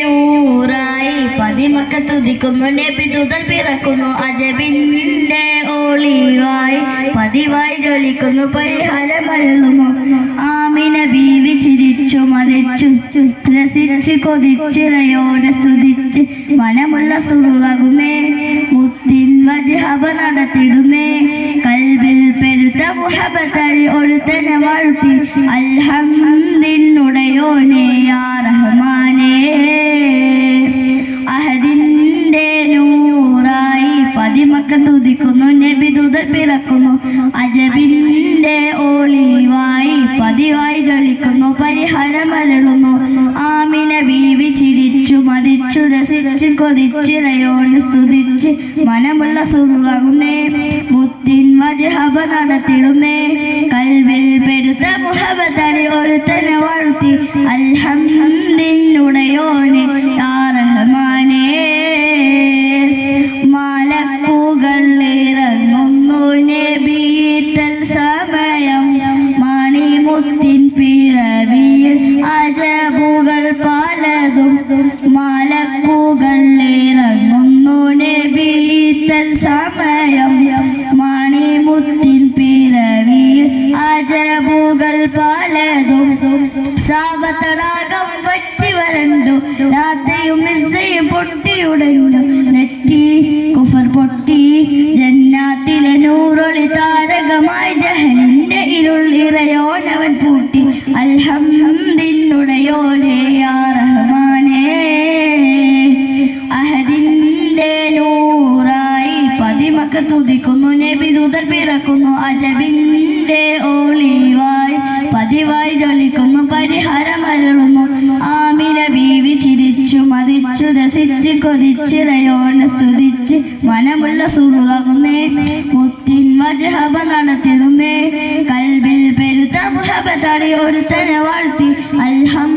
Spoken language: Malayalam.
നൂറായി പതിമക്ക തുതിക്കുന്നു. നബി ദൂതർ പിറക്കുന്നു. അജബിന്റെ ഒളിവായി പതിവായി ജോലിക്കുന്നു പരിഹാരമരുളുന്നു. ആമിന ബീവി ചിരിച്ചു മതിച്ചു രസിച്ച് കൊതിച്ചിറയോടെ സ്തുതിച്ച് മനമുള്ള സുറുളകുന്നേ മുത്തിൻ വജ്ഹബ നടത്തിടുന്നേ കൽവിൽ പെരുത്ത മുഹബത്തഴി ഒരുത്തനെ വാഴ്ത്തി. അൽഹംദിനുടയോനെ പതിമക്ക തുതിക്കുന്നു നബി ദൂതർ പിറക്കുന്നു. അജബിന്റെ ഒളിവായി പതിവായി ജ്വലിക്കുന്നു പരിഹാരമരളുന്നു ആമിന ബീവി ചിരിച്ചു മതിച്ചു രസിച്ചു കൊതിച്ചിറയോട് സ്തുതിച്ച് മനമുള്ള സുറുകുന്നേ മുത്തിൻ മജഹബ നടത്തിടുന്നേ. കൽവിൽ പെരുത്ത മുഹബത്തടി ഒരുത്തനെ വാഴ്ത്തി. അൽഹംദിനുടയോനെ പലതും മാലക്കുകൾ ഇറങ്ങുന്നു നബീത്തൽ സമയം മണിമുത്തിൻ പിറവിയിൽ അജബുകൾ പലതും സാവതടാകം പറ്റി വരണ്ടു. രാത്രിയും മിസ്സയും പൊട്ടിയുടഞ്ഞു. നെറ്റി കുഫർ പൊട്ടി ജന്നാത്തിലെ നൂറൊളി താരകമായി ജഹലിന്റെ ഇരുൾ ഇറയോനവൻ പൂട്ടി. അൽഹംദിനുടയോനെ പതിമക്ക തുതിക്കുന്നു നബി ദൂതർ പിറക്കുന്നു അജബിന്റെ ഒളിവായി. പതിവായി ജ്വലിക്കുന്നു പരിഹാരമരുളുന്നു. ആമിന ബീവി ചിരിച്ചു മതിച്ചു രസിച്ച് കൊതിച്ചിറയോണ്ട് സ്തുതിച്ച് മനമുള്ള സുറുകുന്നേ മുത്തിൻ വജഹബ നടത്തിടുന്നേ. കൽബിൽ പെരുത്ത മുഹബത്തടി ഒരുത്തനെ വാഴ്ത്തി. അൽഹം